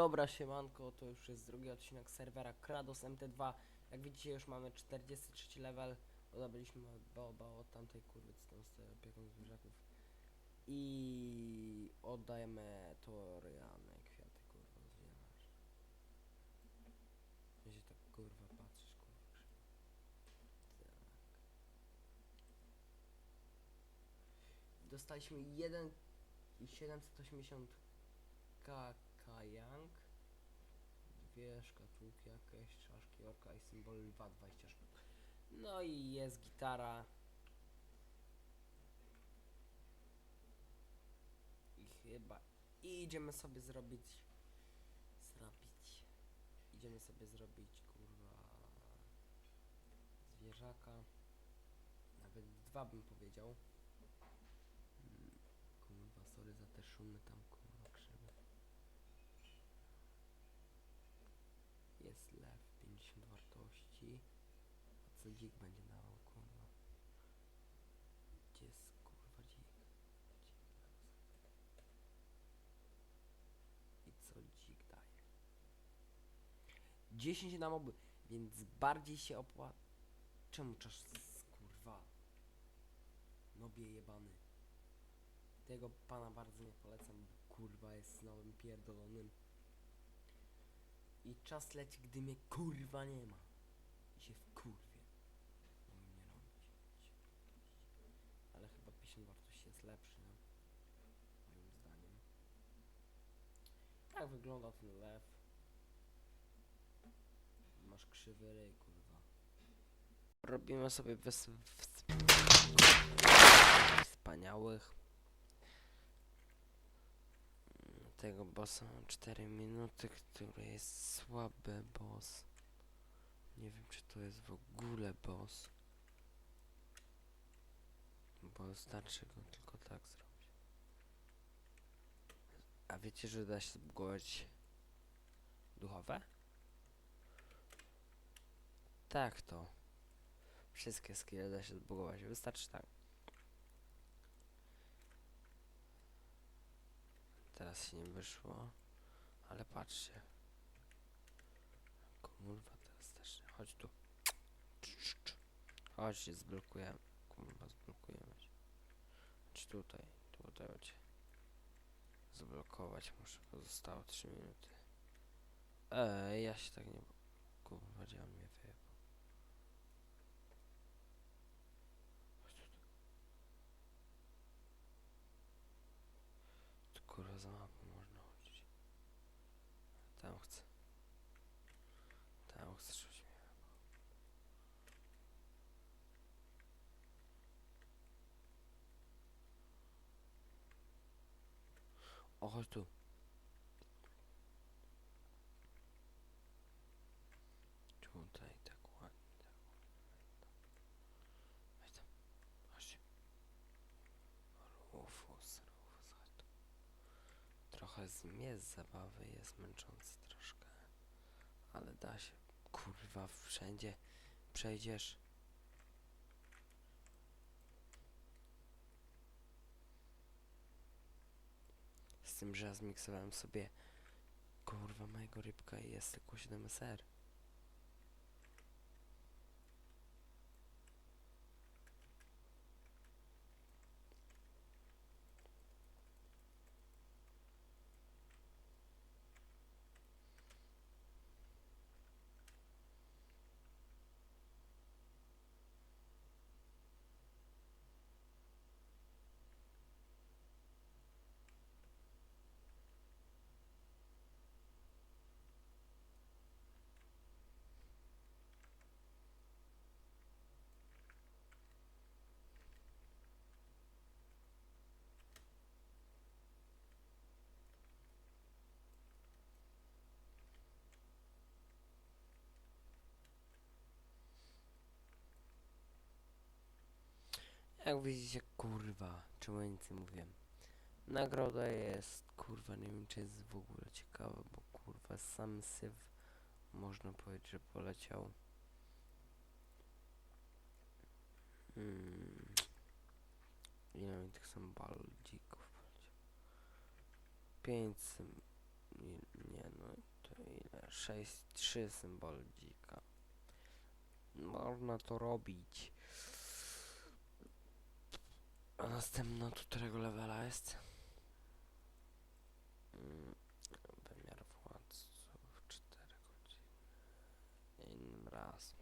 Dobra, siemanko, to już jest drugi odcinek serwera Krados MT2. Jak widzicie, już mamy 43 level. Odebraliśmy Boba od tamtej kurwy, tam stoi opieką zwierzaków. I oddajemy Toriany kwiaty, kurwa, zbierasz. Gdzie tak kurwa patrzysz, kurwa. Tak. Dostaliśmy 1 i 780 dwie szkatułki jakieś, czaszki orka i symbol lwa 20 sztuk. No i jest gitara. I chyba i idziemy sobie zrobić zrobić idziemy sobie zrobić kurwa zwierzaka nawet dwa bym powiedział Mm, kurwa sorry za te szumy tam kurwa krzywe jest lew 50 a co dzik będzie dawał kurwa? Gdzie jest kurwa dzik? I co dzik daje? 10 na moby więc bardziej się opłaca czemu czas kurwa? Nobie jebany. Tego pana bardzo nie polecam bo kurwa jest nowym pierdolonym. I czas leci gdy mnie kurwa nie ma i się wkurwie mogę mnie robić ale chyba 50 wartości jest lepszy no? moim zdaniem tak wygląda ten lew masz krzywy ryj kurwa robimy sobie wys... wspaniałych tego bossa mam 4 minuty, który jest słaby boss. Nie wiem czy to jest w ogóle boss. Bo starczy go tylko tak zrobić. Wiecie, że da się zbugować duchowe? Tak to. Wszystkie skille da się zbugować. Wystarczy tak. Teraz się nie wyszło. Ale patrzcie. Kurwa, teraz też nie. Chodź tu. Chodź się zblokujemy. Kurwa, zblokujemy. Chodź tutaj. Tutaj cię. Zablokować muszę, bo zostało 3 minuty. Ej, ja się tak nie... Kurwa, gdzie on mnie wyjebał? Chodź tu. Tu kurwa za mapą można chodzić. Tam chcę. Tam chcę, żebyś mnie wyjebał. O, chodź tu. Tutaj, tak ładnie, tak ładnie. Weź tam. Chodź. Rufus, Rufus, chodź tu. Trochę z mnie z zabawy jest męczący troszkę. Ale da się. Kurwa, wszędzie przejdziesz. Z tym, że ja zmiksowałem sobie kurwa mojego rybka i jest tylko 7 SR. Jak widzicie, kurwa, czemu ja nic nie mówiłem. Nagroda jest, kurwa, nie wiem czy jest w ogóle ciekawa, bo kurwa sam syf można powiedzieć, że poleciał. Hmm. Ile mi tych symboldzików poleciał? 500. Nie, no, 6, 3 symbol dzika. Można to robić. A następna tu którego levela jest? Mm, wymiar władców 4 godziny. Innym raz.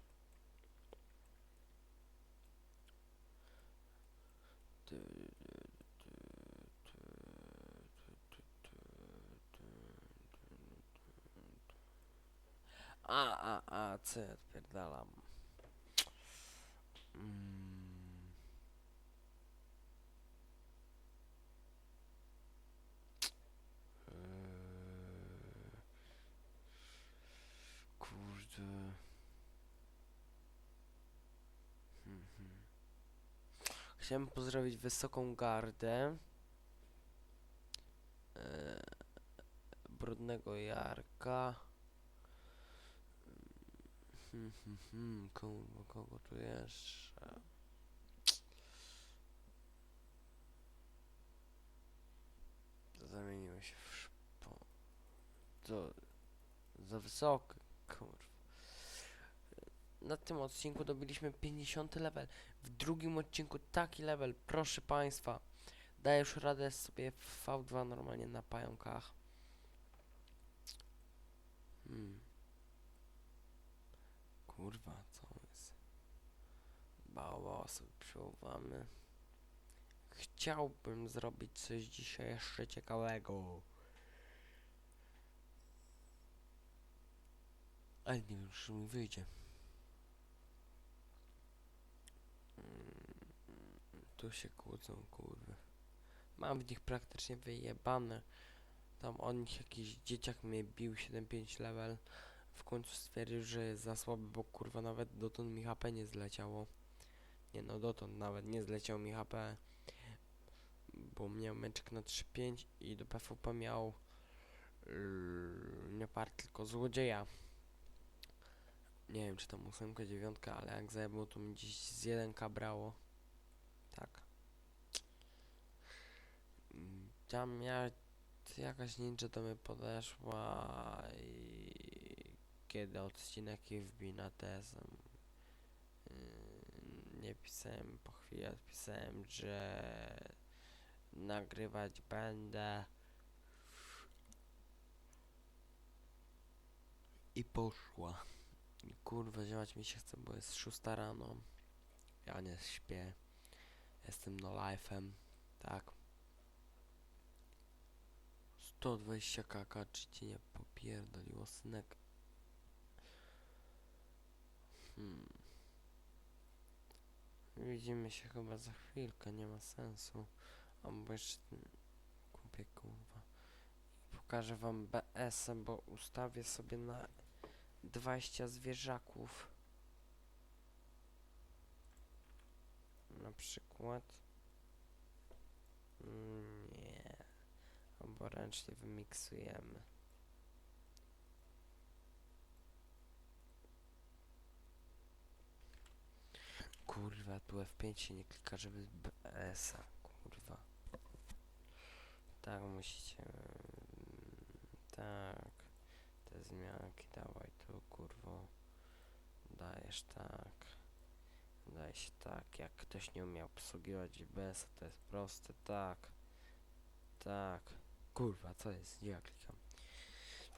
A, a, a, C, odpierdalam. Chciałem pozdrowić Wysoką Gardę. Eee, Brudnego Jarka. Hmm, hmm, hmm, kurwa, kogo tu jeszcze? Zamieniłem się w szpo... To... Za wysoki, kurwa. Na tym odcinku dobiliśmy 50 level. W drugim odcinku taki level, proszę państwa. Daję już radę sobie w V2 normalnie na pająkach. Hmm. Kurwa, co jest? Bała sobie przełowamy. Chciałbym zrobić coś dzisiaj jeszcze ciekawego. Ale nie wiem, czy mi wyjdzie. Tu się kłócą, kurwa. Mam w nich praktycznie wyjebane. Tam on nich jakiś dzieciak mnie bił 7-5 level. W końcu stwierdził, że jest za słaby, bo kurwa nawet dotąd mi HP nie zleciało. Nie no, dotąd nawet nie zleciał mi HP. Bo miał meczek na 3-5 i do PvP miał yy, nie par, tylko złodzieja. Nie wiem, czy tam ósemka, dziewiątka, ale jak zajebał, to mi gdzieś z 1k brało. Tak. Mm, Tam ja jakaś ninja do mnie podeszła i kiedy odcinek wbij na tezę. Yy, Nie pisałem, po chwili odpisałem, że nagrywać będę. I poszła. Kurwa, działać mi się chce, bo jest 6 rano. Ja nie śpię. Jestem no life'em. Tak. 120 kk, czy ci nie popierdoliło, synek? Hmm. Widzimy się chyba za chwilkę, nie ma sensu. A bo jeszcze kupię kurwa. Pokażę wam BS, bo ustawię sobie na 20 zwierzaków. Na przykład. Mm, Nie. Albo ręcznie wymiksujemy. Kurwa, tu F5 się nie klika, żeby BS-a, kurwa. Tak, musicie... mm, Tak. Te zmianki dawaj tu, kurwo. Dajesz tak. Daje się tak. Jak ktoś nie umiał obsługiwać BS, to jest proste. Tak. Tak. Kurwa, co jest? Ja klikam?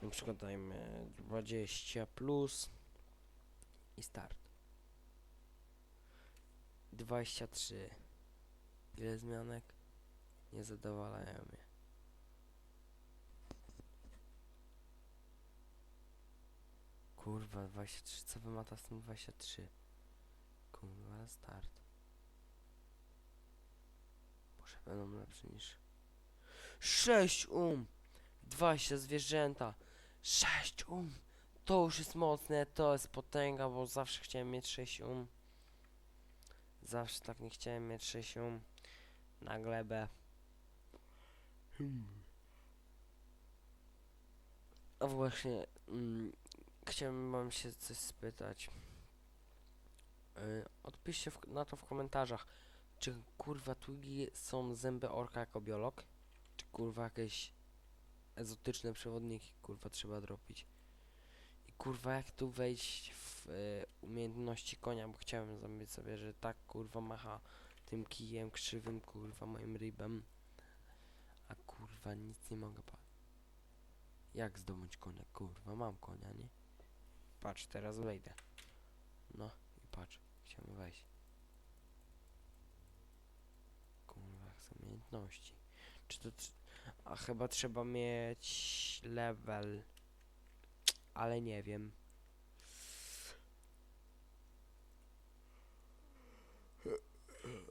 Na przykład dajmy 20 plus i start. 23. Ile zmianek? Nie zadowalają mnie. Kurwa, 23. Co wymata z tym 23? Kurwa, start. Może będą lepsze niż... 6 um! 20 zwierzęta. 6 um! To już jest mocne, to jest potęga, bo zawsze chciałem mieć 6 um. Zawsze tak nie chciałem mieć 6 um. Na glebę. Hmm. A właśnie, mm, chciałem wam się coś spytać. Yy, odpiszcie w, na to w komentarzach. Czy kurwa Twiggy są zęby orka jako biolog? Czy kurwa jakieś egzotyczne przewodniki kurwa trzeba dropić? kurwa, jak tu wejść w e, umiejętności konia, bo chciałem zrobić sobie, że tak, kurwa, macha tym kijem krzywym, kurwa, moim rybem. A kurwa, nic nie mogę pa... Jak zdobyć konia? Kurwa, mam konia, nie? Patrz, teraz wejdę. No i patrz, chciałem wejść. Kurwa, umiejętności. Czy to... tr- A chyba trzeba mieć level. Ale nie wiem.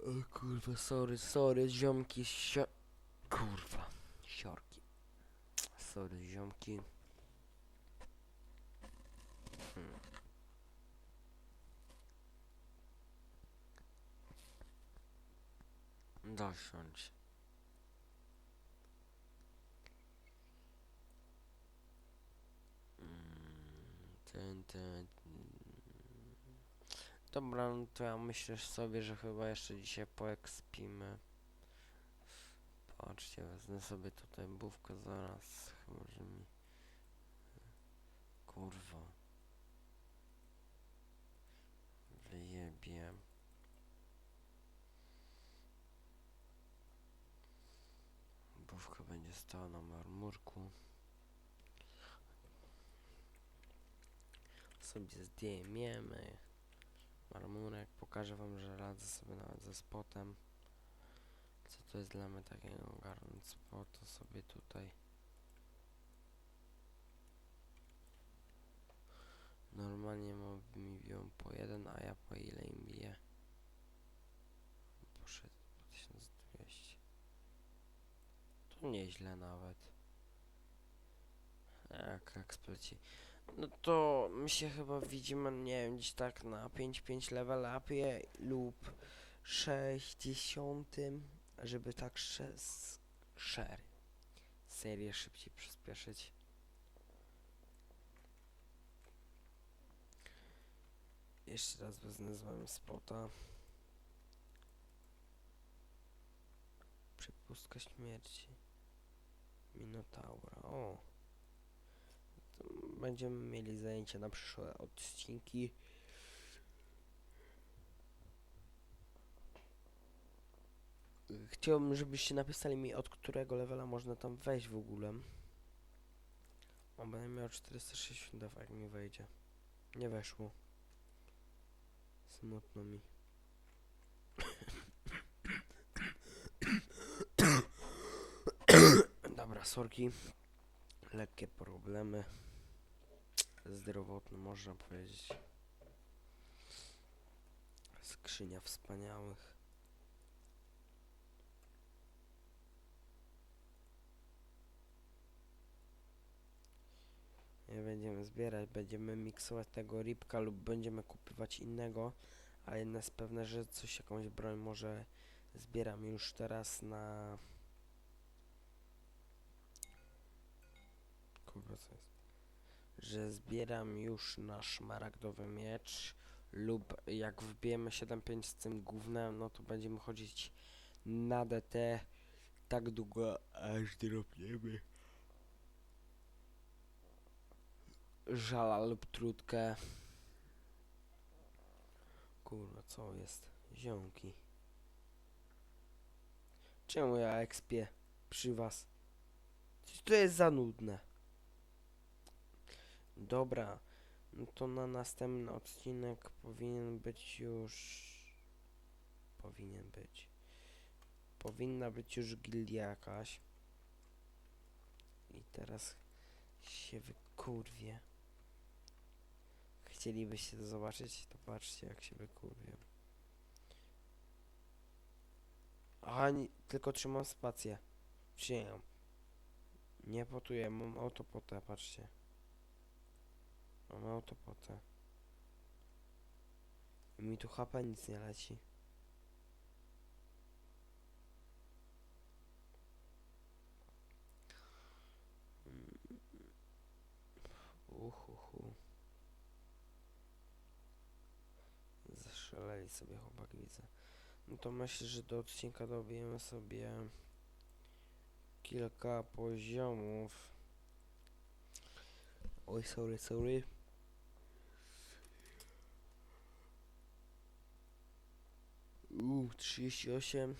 O kurwa, sorry, sorry, ziomki, sio... Kurwa, siorki. Sorry, ziomki. Hmm. Dosiądź. Ten, ten. Dobra, no to ja myślę sobie, że chyba jeszcze dzisiaj poekspimy. Patrzcie, wezmę sobie tutaj bówkę zaraz. Chyba, że mi... Kurwa. Wyjebie. Bówka będzie stała na marmurku. Sobie zdejmiemy marmurek. Pokażę wam, że radzę sobie nawet ze spotem. Co to jest dla mnie takiego ogarnąć spot, to sobie tutaj Normalnie moby mi biją po jeden, a ja po ile im biję? Po 1200. To nieźle nawet. Jak, jak spleci. No to my się chyba widzimy, nie wiem, gdzieś tak na 5-5 level upie lub 60, żeby tak sze- s- share serię szybciej przyspieszyć. Jeszcze raz wezmę z wami spota. Przepustka śmierci. Minotaura. O. Będziemy mieli zajęcia na przyszłe odcinki. Chciałbym, żebyście napisali mi, od którego levela można tam wejść w ogóle. O, będę miał 460 def, jak mi wejdzie. Nie weszło. Smutno mi. Dobra, sorki. Lekkie problemy zdrowotne, można powiedzieć. Skrzynia wspaniałych. Nie będziemy zbierać, będziemy miksować tego ribka lub będziemy kupywać innego, ale jedna jest pewne, że coś, jakąś broń może zbieram już teraz na... Kurwa? Że zbieram już na szmaragdowy miecz lub jak wbijemy 7.5 z tym gównem, no to będziemy chodzić na DT tak długo, aż dropniemy żala lub trutkę. Kurwa, co jest? Ziomki. Czemu ja ekspię przy was? Coś to jest za nudne. Dobra, no to na następny odcinek powinien być już... Powinien być. Powinna być już gildia jakaś. I teraz się wykurwie. Chcielibyście to zobaczyć? To patrzcie jak się wykurwię. Aha, tylko trzymam spację. Przyjąłem. Nie potuję, mam autopotę, patrzcie. Mam autopotę. I mi tu HP nic nie leci. Uhuhu. Zaszaleli sobie chłopak widzę. No to myślę, że do odcinka dobijemy sobie kilka poziomów. Oj, sorry, sorry. Uuu, 38.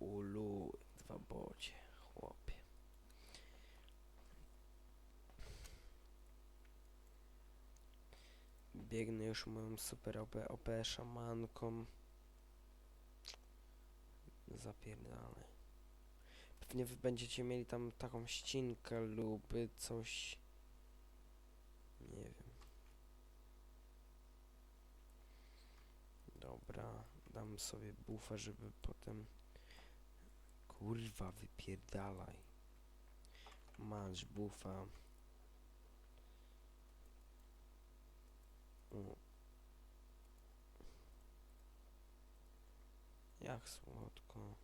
Ulu, dwa bocie, chłopie. Biegnę już moją super OP, OP szamanką. Zapierdalaj. Pewnie wy będziecie mieli tam taką ścinkę lub coś. Nie wiem. Dobra, dam sobie bufa, żeby potem. Kurwa, wypierdalaj. Masz bufa. Jak słodko.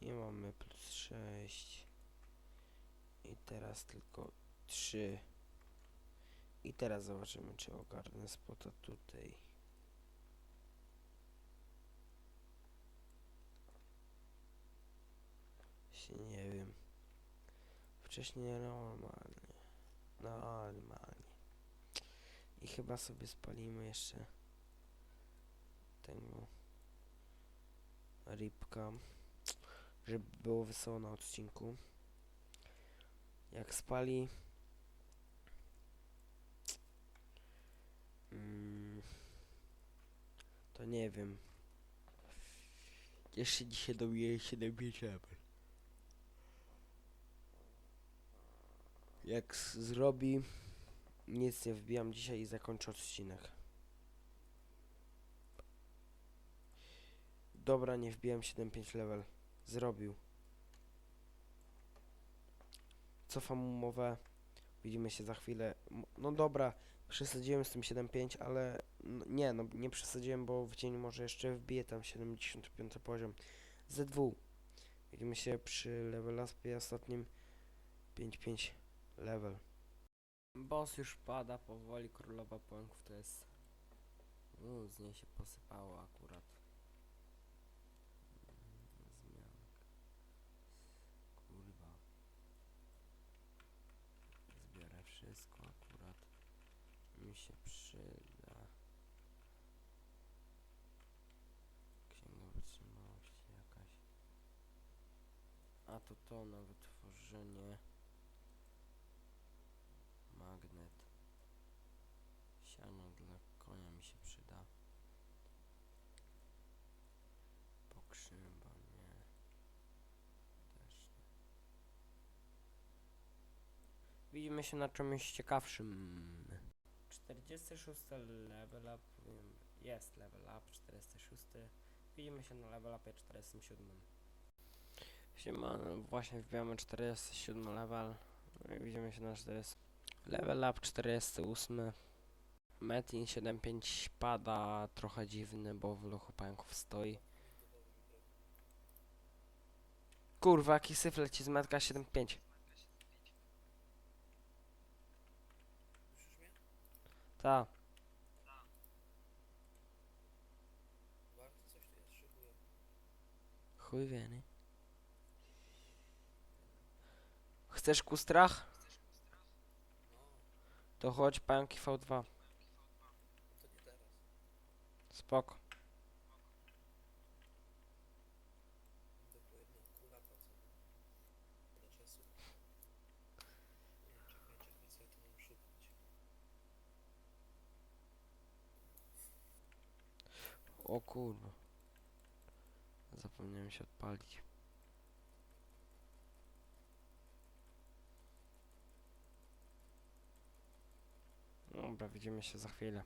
I mamy plus 6. I teraz tylko 3. I teraz zobaczymy, czy ogarnę spota tutaj. Się nie wiem. Wcześniej normalnie. Normalnie. I chyba sobie spalimy jeszcze tego rybka, żeby było wesoło na odcinku. Jak spali mm, to nie wiem. Jeszcze dzisiaj dobiję 7 level. Jak zrobi, nic nie wbijam dzisiaj i zakończę odcinek. Dobra, nie wbiłem 7.5 level. Zrobił. Cofam umowę. Widzimy się za chwilę. No dobra, przesadziłem z tym 7.5, ale no, nie, no nie przesadziłem, bo w dzień może jeszcze wbiję tam 75 poziom. Z2. Widzimy się przy level upie ostatnim 5.5 level. Boss już pada powoli, królowa płęków to jest... Uuu, z niej się posypało akurat. Zmianek. Kurwa. Wszystko akurat. Mi się przyda. Księga wytrzymałości jakaś. A to to na wytworzenie. Magnet. Siano dla konia mi się przyda. Pokrzywa, nie. Też nie. Widzimy się na czymś ciekawszym. 46 level up. Jest level up 46. Widzimy się na level upie 47. Siemano, właśnie wbijamy 47 level. No Widzimy się na 40. Level up 48. Metin 7.5 pada, trochę dziwny, bo w lochu pająków stoi. Kurwa, jaki syf leci z metka 7.5. Słyszysz mnie? Ta, Bardzo coś tu jest, szykuję. chuj wie, nie? Chcesz kustrach? To chodź pająki V2. to. Spoko. Tylko jedna kula to co? Do czasu. Nie, czekaj, czekaj, co ja tu mam szukać. O kurwa. Zapomniałem się odpalić. Dobra, widzimy się za chwilę.